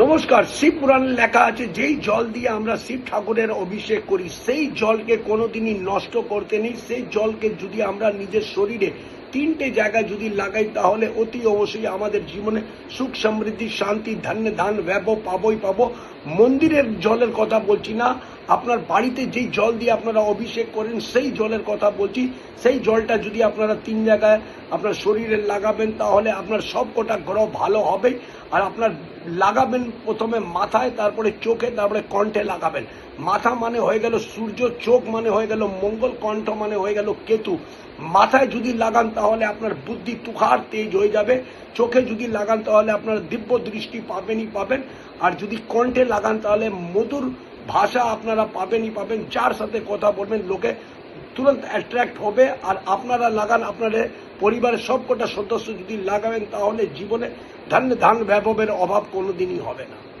নমস্কার, শিব পুরাণ লেখা আছে, যেই জল দিয়ে আমরা শিব ঠাকুরের অভিষেক করি, সেই জলকে কোনোদিনই নষ্ট করতে নেই। সেই জলকে যদি আমরা নিজের শরীরে তিনটে জায়গায় যদি লাগাই, তাহলে অতি অবশ্যই আমাদের জীবনে সুখ, সমৃদ্ধি, শান্তি, ধান্য, ধান, ব্যব, পাবই পাবো। মন্দিরের জলের কথা বলছি না। আপনার বাড়িতে যেই জল দিয়ে আপনারা অভিষেক করেন, সেই জলের কথা বলছি। সেই জলটা যদি আপনারা তিন জায়গায় আপনার শরীরে লাগাবেন, তাহলে আপনার সব কটা গ্রহ ভালো হবে। আর আপনার লাগাবেন প্রথমে মাথায়, তারপরে চোখে, তারপরে কণ্ঠে লাগাবেন। মাথা মানে হয়ে গেল সূর্য, চোখ মানে হয়ে গেল মঙ্গল, কণ্ঠ মানে হয়ে গেল কেতু। মাথায় যদি লাগান, তাহলে আপনার বুদ্ধি তুখার তেজ হয়ে যাবে। চোখে যদি লাগান, তাহলে আপনার দিব্য দৃষ্টি পাবেনই পাবেন। আর যদি কণ্ঠে লাগান, তাহলে মধুর ভাষা আপনারা পাবেনই পাবেন, যার সাথে কথা বলবেন, লোকে তুরন্ত অ্যাট্রাক্ট হবে, আর আপনারা লাগান, আপনাদের পরিবারের সবকটা সদস্য যদি লাগাবেন, তাহলে জীবনে ধান ধান ব্যবহারের অভাব কোনোদিনই হবে না।